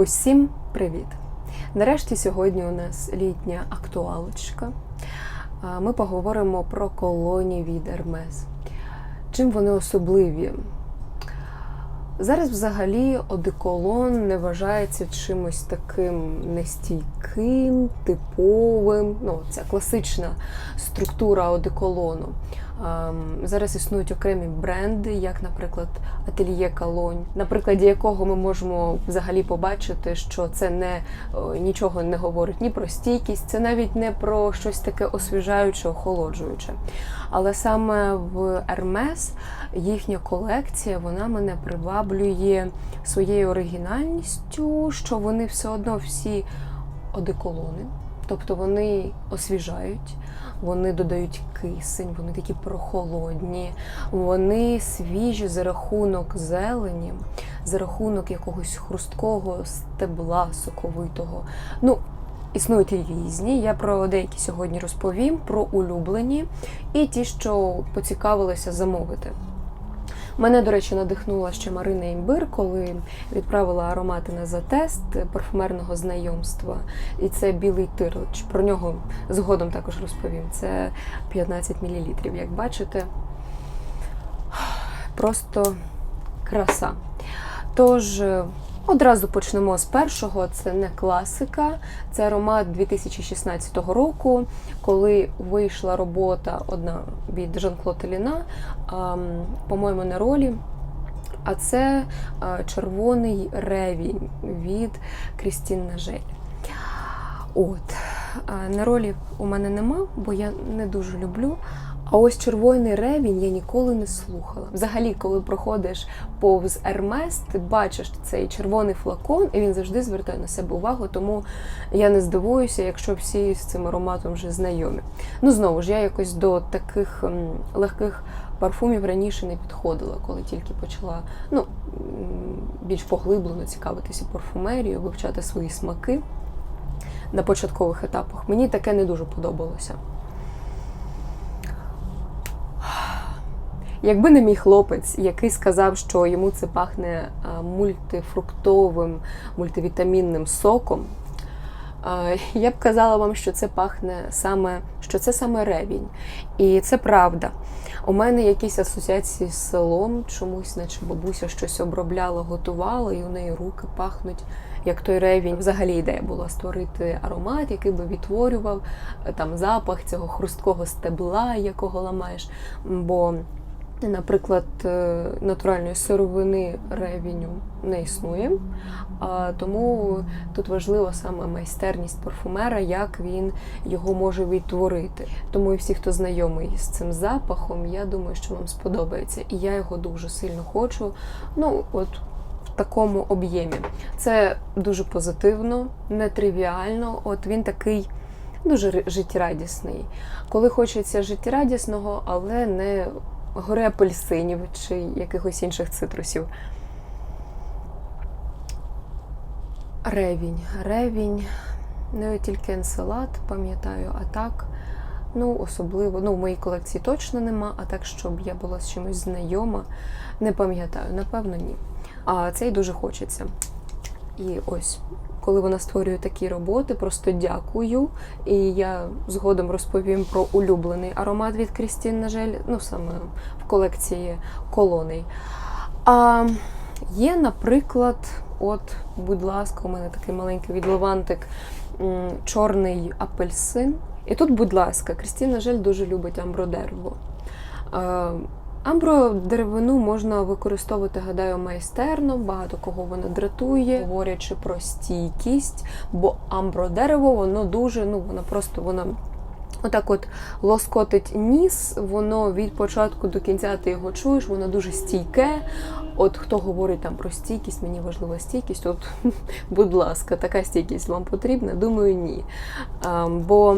Усім привіт! Нарешті сьогодні у нас літня актуалочка. Ми поговоримо про колоні від Ермес. Чим вони особливі? Зараз взагалі одеколон не вважається чимось таким нестійким, типовим. Ну, ця класична структура одеколону. Ем, Зараз існують окремі бренди, як, наприклад, ательє Колонь, на прикладі якого ми можемо взагалі побачити, що це не нічого не говорить ні про стійкість, це навіть не про щось таке освіжаюче, охолоджуюче. Але саме в Hermes їхня колекція вона мене приваблює своєю оригінальністю, що вони все одно всі одеколони, тобто вони освіжають. Вони додають кисень, вони такі прохолодні, вони свіжі за рахунок зелені, за рахунок якогось хрусткого стебла соковитого. Ну, існують різні. Я про деякі сьогодні розповім, про улюблені і ті, що поцікавилися замовити. Мене, до речі, надихнула ще Марина Імбир, коли відправила аромати на затест парфумерного знайомства. І це білий тирлич. Про нього згодом також розповім. Це 15 мл, як бачите. Просто краса. Тож, одразу почнемо з першого. Це не класика, це аромат 2016 року, коли вийшла робота одна від Жан-Клод Еліна, по-моєму, на ролі. А це червоний ревінь від Крістін Нажель. От. На ролі у мене нема, бо я не дуже люблю. А ось червоний ревінь я ніколи не слухала. Взагалі, коли проходиш повз Ермес, ти бачиш цей червоний флакон, і він завжди звертає на себе увагу, тому я не здивуюся, якщо всі з цим ароматом вже знайомі. Ну, знову ж, я якось до таких легких парфумів раніше не підходила, коли тільки почала ну, більш поглиблено цікавитися парфумерією, вивчати свої смаки на початкових етапах. Мені таке не дуже подобалося. Якби не мій хлопець, який сказав, що йому це пахне мультифруктовим, мультивітамінним соком, я б казала вам, що це пахне саме, що це саме ревінь. І це правда. У мене якісь асоціації з селом, чомусь, наче бабуся щось обробляла, готувала, і у неї руки пахнуть. Як той ревінь, взагалі ідея була створити аромат, який би відтворював там запах цього хрусткого стебла, якого ламаєш. Бо Наприклад, е, натуральної сировини ревіню не існує, тому тут важлива саме майстерність парфумера, як він його може відтворити. Тому і всі, хто знайомий з цим запахом, я думаю, що вам сподобається. І я його дуже сильно хочу. Ну, от в такому об'ємі. Це дуже позитивно, нетривіально. От він такий. Дуже життєрадісний. Коли хочеться життєрадісного, але не гори апельсинів чи якихось інших цитрусів. Ревінь. Ревінь. Не тільки енселад, пам'ятаю, а так. Ну, особливо, ну, в моїй колекції точно нема, а так, щоб я була з чимось знайома, не пам'ятаю, напевно, ні. А цей дуже хочеться. І ось коли вона створює такі роботи, просто дякую. І я згодом розповім про улюблений аромат від Крістін Нажель, ну саме в колекції колоней. А є, наприклад, от, будь ласка, у мене такий маленький відливантик, чорний апельсин. І тут, будь ласка, Крістін Нажель дуже любить амбродерво. Амбро деревину можна використовувати, гадаю, майстерно, багато кого вона дратує, говорячи про стійкість, бо амбро дерево, воно дуже, ну воно просто воно. Отак от лоскотить ніс, воно від початку до кінця ти його чуєш, воно дуже стійке. От хто говорить там про стійкість, мені важлива стійкість, от, будь ласка, така стійкість вам потрібна? Думаю, ні. А, бо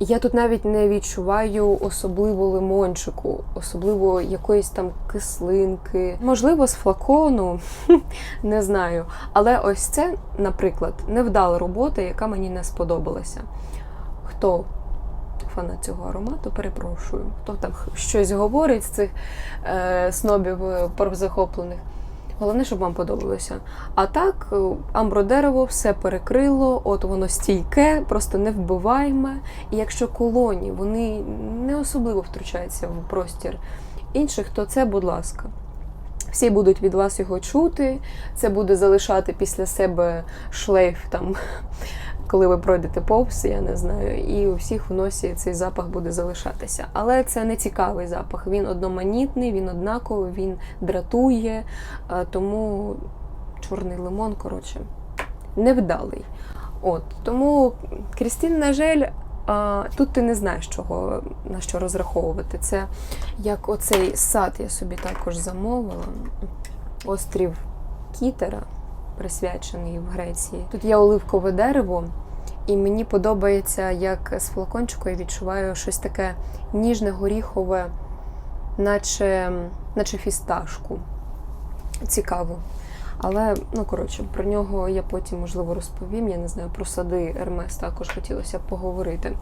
я тут навіть не відчуваю особливо лимончику, особливо якоїсь там кислинки. Можливо, з флакону, не знаю. Але ось це, наприклад, невдала робота, яка мені не сподобалася. Хто фанат цього аромату, перепрошую, хто там щось говорить з цих е, снобів е, парвзахоплених. Головне, щоб вам подобалося. А так, е, амбродерево все перекрило, от воно стійке, просто не вбивайме. І якщо колоні вони не особливо втручаються в простір інших, то це, будь ласка. Всі будуть від вас його чути, це буде залишати після себе шлейф там, коли ви пройдете повз, я не знаю, і у всіх в носі цей запах буде залишатися. Але це не цікавий запах. Він одноманітний, він однаковий, він дратує, тому чорний лимон, коротше, невдалий. От тому Крістін, на жаль, тут ти не знаєш, чого на що розраховувати. Це як оцей сад я собі також замовила. Острів Кітера, присвячений в Греції. Тут є оливкове дерево, і мені подобається, як з флакончику я відчуваю щось таке ніжне, горіхове, наче, наче фісташку. Цікаво. Але, ну коротше, про нього я потім, можливо, розповім. Я не знаю, про сади Ермес також хотілося поговорити.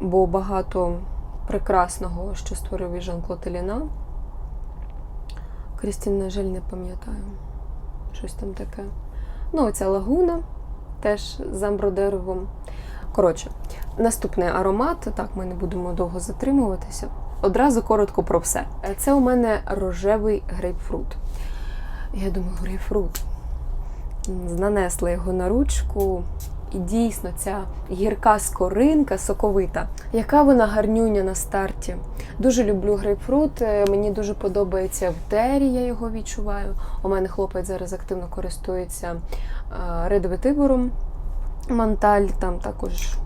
Бо багато прекрасного, що створив і Жан-Клод Еліна. Крістін, на жаль, не пам'ятаю. Щось там таке. Ну, оця лагуна теж з амбродеревом. Коротше, наступний аромат. Так, ми не будемо довго затримуватися. Одразу коротко про все. Це у мене рожевий грейпфрут. Я думаю, грейпфрут. Нанесла його на ручку. І дійсно ця гірка скоринка соковита. Яка вона гарнюня на старті. Дуже люблю грейпфрут. е, Мені дуже подобається в тері, я його відчуваю. У мене хлопець зараз активно користується е. Манталь, там також.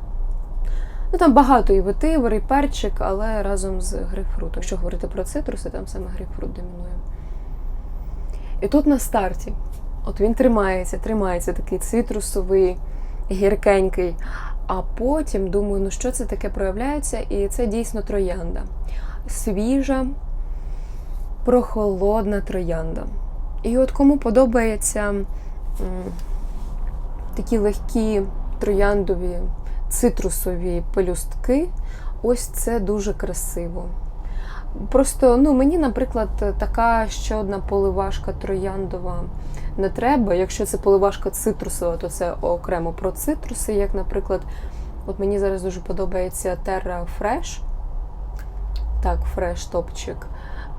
Ну там багато і ветивор, і перчик, але разом з грейпфрутом. Якщо говорити про цитруси, там саме грейпфрут домінує. І тут на старті, от він тримається, тримається такий цитрусовий, гіркенький. А потім думаю, ну що це таке проявляється? І це дійсно троянда. Свіжа, прохолодна троянда. І от кому подобається такі легкі трояндові цитрусові пелюстки, ось це дуже красиво. Просто ну, мені, наприклад, така ще одна поливашка трояндова не треба. Якщо це поливашка цитрусова, то це окремо про цитруси. Як, наприклад, от мені зараз дуже подобається Terra Fresh. Так, Fresh топчик.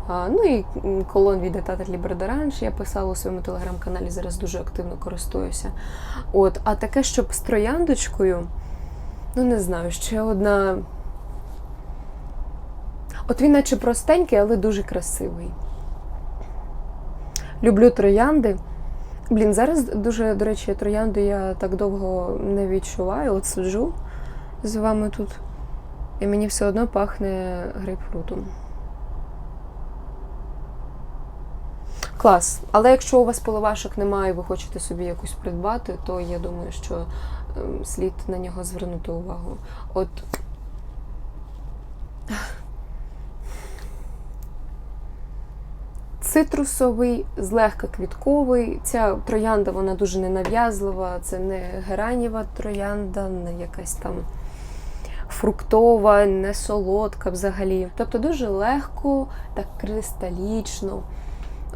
А, ну і колон від Етата Лібердаранж я писала у своєму телеграм-каналі, зараз дуже активно користуюся. От, а таке, щоб з трояндочкою, ну не знаю, ще одна. От він наче простенький, але дуже красивий. Люблю троянди. Блін, зараз дуже, до речі, троянду я так довго не відчуваю. От сиджу з вами тут, і мені все одно пахне грейпфрутом. Клас. Але якщо у вас поливашок немає, і ви хочете собі якусь придбати, то я думаю, що ем, слід на нього звернути увагу. От цитрусовий, злегка квітковий. Ця троянда вона дуже ненав'язлива, це не гераніва троянда, не якась там фруктова, не солодка взагалі. Тобто дуже легко, так кристалічно,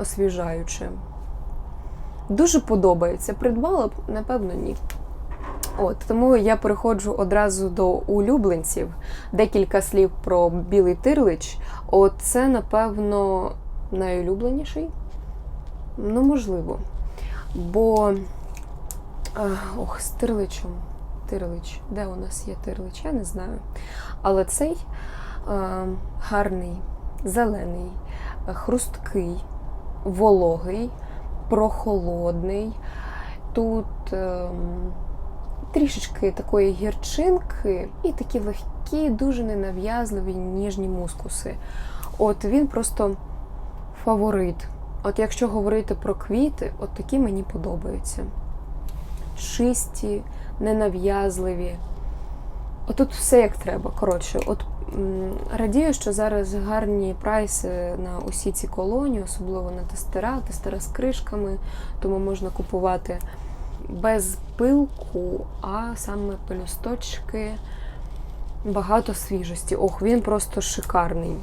освіжаюче. Дуже подобається. Придбала б, напевно, ні. От, тому я переходжу одразу до улюбленців. Декілька слів про білий тирлич. От це, напевно, найулюбленіший. Ну, можливо. Бо. Ох, з тирличем. Тирлич. Де у нас є тирлич? Я не знаю. Але цей а, гарний, зелений, хрусткий, вологий, прохолодний. Тут ем, трішечки такої гірчинки і такі легкі, дуже ненав'язливі, ніжні мускуси. От він просто фаворит. От якщо говорити про квіти, от такі мені подобаються. Чисті, ненав'язливі. Отут все як треба. Коротше, от радію, що зараз гарні прайси на усі ці колонії, особливо на тестера, тестера з кришками, тому можна купувати без пилку, а саме пелюсточки, багато свіжості. Ох, він просто шикарний.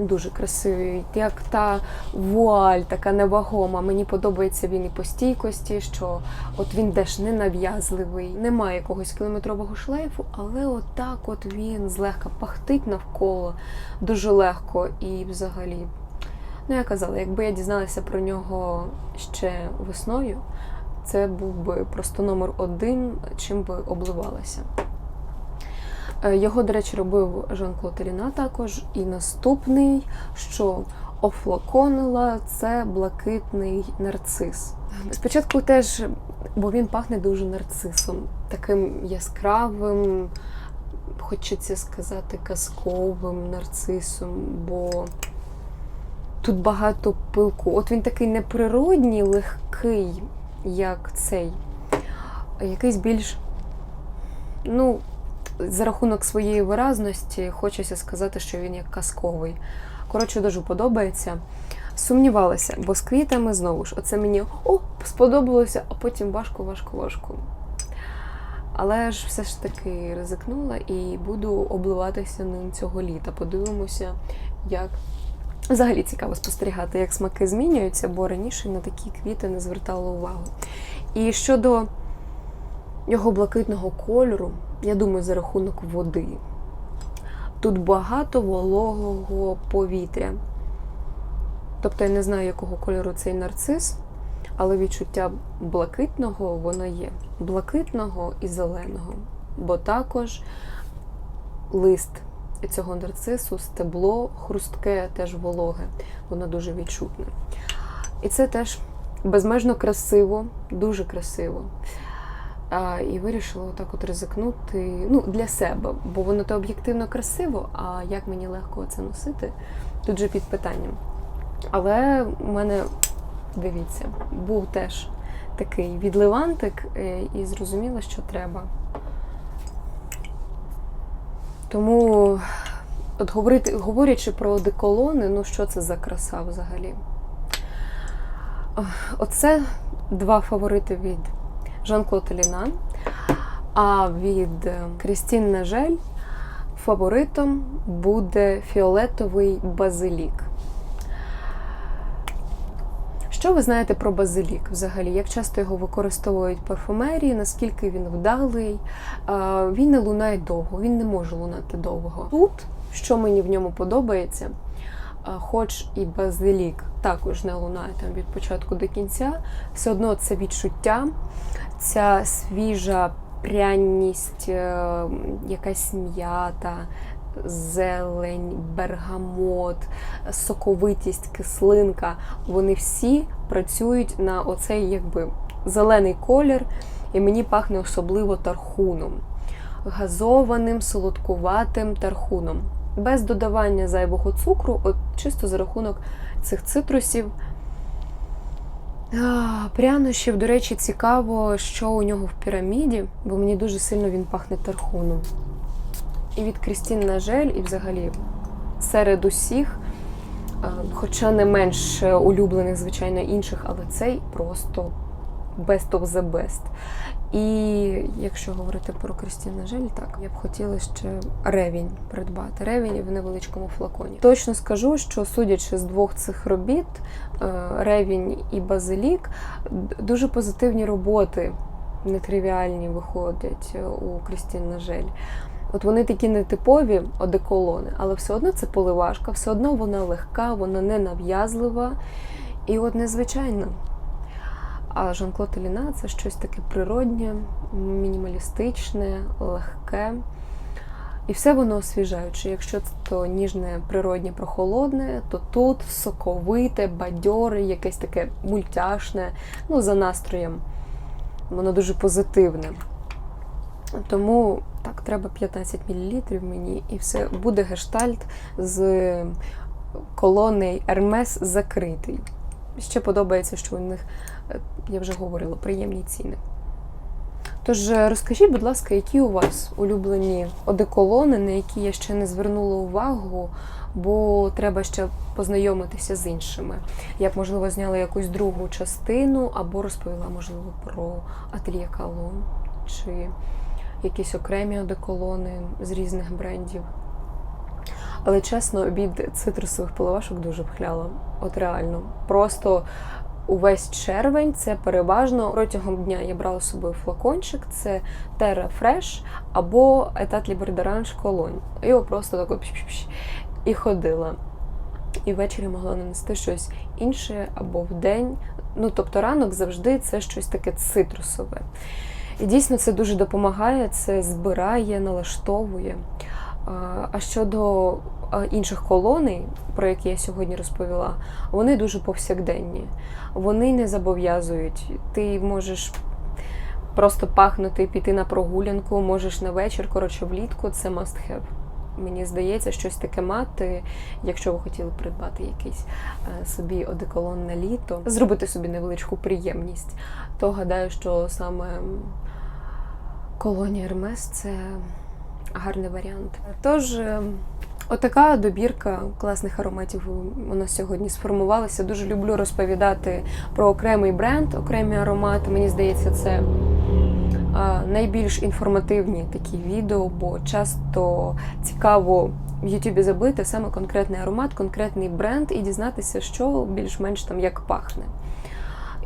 Дуже красивий, як та вуаль, така невагома. Мені подобається він і по стійкості, що от він теж не нав'язливий, немає якогось кілометрового шлейфу, але отак от він злегка пахтить навколо дуже легко і взагалі. Ну, я казала, якби я дізналася про нього ще весною, це був би просто номер один, чим би обливалася. Е, Його, до речі, робив Жан-Клод Еліна також. І наступний, що офлаконила, це блакитний нарцис. Спочатку теж, бо він пахне дуже нарцисом, таким яскравим, хочеться сказати, казковим нарцисом, бо тут багато пилку. От він такий неприродній, легкий, як цей, якийсь більш, ну, за рахунок своєї виразності хочеться сказати, що він як казковий. Коротше, дуже подобається. Сумнівалася, бо з квітами знову ж, оце мені о, сподобалося, а потім важко, важко, важко. Але ж все ж таки ризикнула і буду обливатися ним цього літа. Подивимося, як взагалі цікаво спостерігати, як смаки змінюються, бо раніше на такі квіти не звертала увагу. І щодо його блакитного кольору, я думаю, за рахунок води. Тут багато вологого повітря. Тобто я не знаю, якого кольору цей нарцис, але відчуття блакитного воно є. Блакитного і зеленого. Бо також лист цього нарцису, стебло хрустке, теж вологе, воно дуже відчутне. І це теж безмежно красиво, дуже красиво. А, і вирішила отак от ризикнути ну, для себе, бо воно то об'єктивно красиво, а як мені легко це носити, тут же під питанням. Але у мене, дивіться, був теж такий відливантик, е, і зрозуміла, що треба. Тому, от говорити, говорячи про деколони, ну що це за краса взагалі? Оце два фаворити від Жан-Клод Елінан, а від Крістін Нажель фаворитом буде фіолетовий базилік. Що ви знаєте про базилік взагалі? Як часто його використовують парфумерії, наскільки він вдалий? Він не лунає довго, він не може лунати довго. Тут, що мені в ньому подобається, хоч і базилік також не лунає там від початку до кінця, все одно це відчуття, ця свіжа пряність, е, якась м'ята, зелень, бергамот, соковитість, кислинка. Вони всі працюють на оцей якби зелений колір, і мені пахне особливо тархуном, газованим, солодкуватим тархуном. Без додавання зайвого цукру, от чисто за рахунок цих цитрусів. Прянощів, до речі, цікаво, що у нього в піраміді, бо мені дуже сильно він пахне тархуном. І від Крістін Нажель, і взагалі серед усіх, хоча не менш улюблених, звичайно, інших, але цей просто best of the best. І якщо говорити про Крістін Нажель, так я б хотіла ще ревінь придбати. Ревінь в невеличкому флаконі. Точно скажу, що судячи з двох цих робіт, ревінь і базилік, дуже позитивні роботи, нетривіальні виходять у Крістін Нажель. От вони такі нетипові одеколони, але все одно це поливашка, все одно вона легка, вона не нав'язлива і от незвичайна. А Жан-Клод Еліна це щось таке природнє, мінімалістичне, легке. І все воно освіжаюче. Якщо це то ніжне, природнє, прохолодне, то тут соковите, бадьоре, якесь таке мультяшне, ну, за настроєм. Воно дуже позитивне. Тому так, треба 15 мл мені, і все, буде гештальт з колони Ермес закритий. Ще подобається, що у них, я вже говорила, приємні ціни. Тож розкажіть, будь ласка, які у вас улюблені одеколони, на які я ще не звернула увагу, бо треба ще познайомитися з іншими. Я б, можливо, зняла якусь другу частину або розповіла, можливо, про ательє Калон чи якісь окремі одеколони з різних брендів. Але чесно, від цитрусових поливашок дуже пхляло. От реально. Просто увесь червень це переважно протягом дня я брала з собою флакончик, це Terra Fresh або Etat Libre d'Orange Cologne. Його просто тако пш-пш-пш і ходила. І ввечері могла нанести щось інше або в день. Ну, тобто ранок завжди це щось таке цитрусове. І дійсно це дуже допомагає, це збирає, налаштовує. А, щодо інших колоній, про які я сьогодні розповіла, вони дуже повсякденні. Вони не зобов'язують. Ти можеш просто пахнути, піти на прогулянку, можеш на вечір, коротше, влітку це must have. Мені здається, щось таке мати, якщо ви хотіли придбати якийсь е, собі одеколон на літо, зробити собі невеличку приємність, то гадаю, що саме колонія Hermes – це гарний варіант. Тож, е, отака добірка класних ароматів у нас сьогодні сформувалася. Дуже люблю розповідати про окремий бренд, окремі аромати. Мені здається, це найбільш інформативні такі відео, бо часто цікаво в Ютубі забити саме конкретний аромат, конкретний бренд і дізнатися, що більш-менш там як пахне.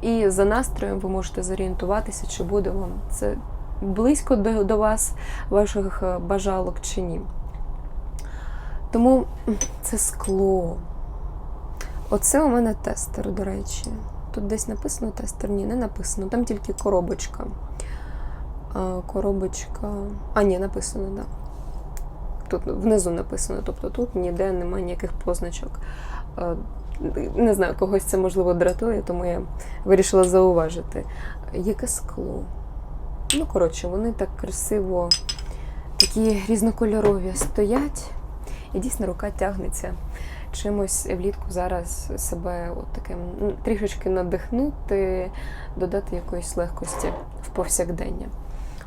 І за настроєм ви можете зорієнтуватися, чи буде вам це близько до, до вас, ваших е, бажалок чи ні. Тому це скло. Оце у мене тестер, до речі. Тут десь написано тестер? Ні, не написано. Там тільки коробочка. Коробочка. А, ні, написано, так. Да. Тут внизу написано, тобто тут ніде немає ніяких позначок. Не знаю, когось це можливо дратує, тому я вирішила зауважити. Яке скло? Ну, коротше, вони так красиво, такі різнокольорові стоять, і дійсно рука тягнеться чимось влітку зараз себе от таким ну, трішечки надихнути, додати якоїсь легкості в повсякдення.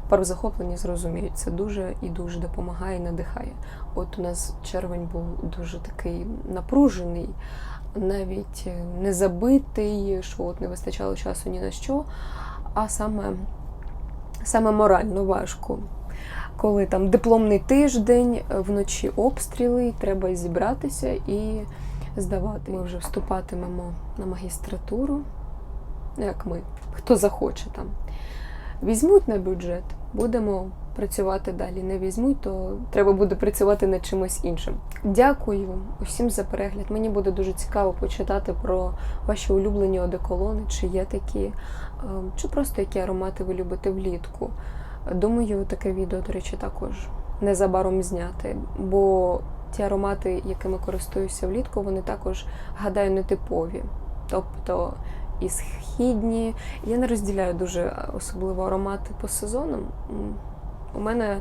Пару захоплені зрозуміють, це дуже і дуже допомагає і надихає. От у нас червень був дуже такий напружений, навіть не забитий, що от не вистачало часу ні на що, а саме саме морально важко. Коли там дипломний тиждень, вночі обстріли, треба зібратися і здавати. Ми вже вступатимемо на магістратуру, як ми, хто захоче там. Візьмуть на бюджет, будемо працювати далі. Не візьмуть, то треба буде працювати над чимось іншим. Дякую усім за перегляд. Мені буде дуже цікаво почитати про ваші улюблені одеколони, чи є такі, чи просто які аромати ви любите влітку. Думаю, таке відео, до речі, також незабаром зняти, бо ті аромати, якими користуюся влітку, вони також, гадаю, нетипові. Тобто і східні. Я не розділяю дуже особливо аромати по сезонам. У мене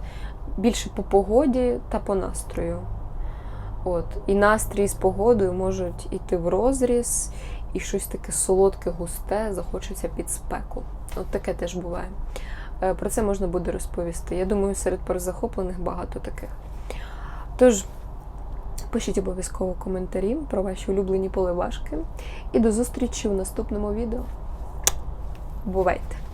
більше по погоді та по настрою. От. І настрій з погодою можуть йти в розріз, і щось таке солодке, густе, захочеться під спеку. От таке теж буває. Е, Про це можна буде розповісти. Я думаю, серед перезахоплених багато таких. Тож, пишіть обов'язково коментарі про ваші улюблені поливашки. І до зустрічі в наступному відео. Бувайте!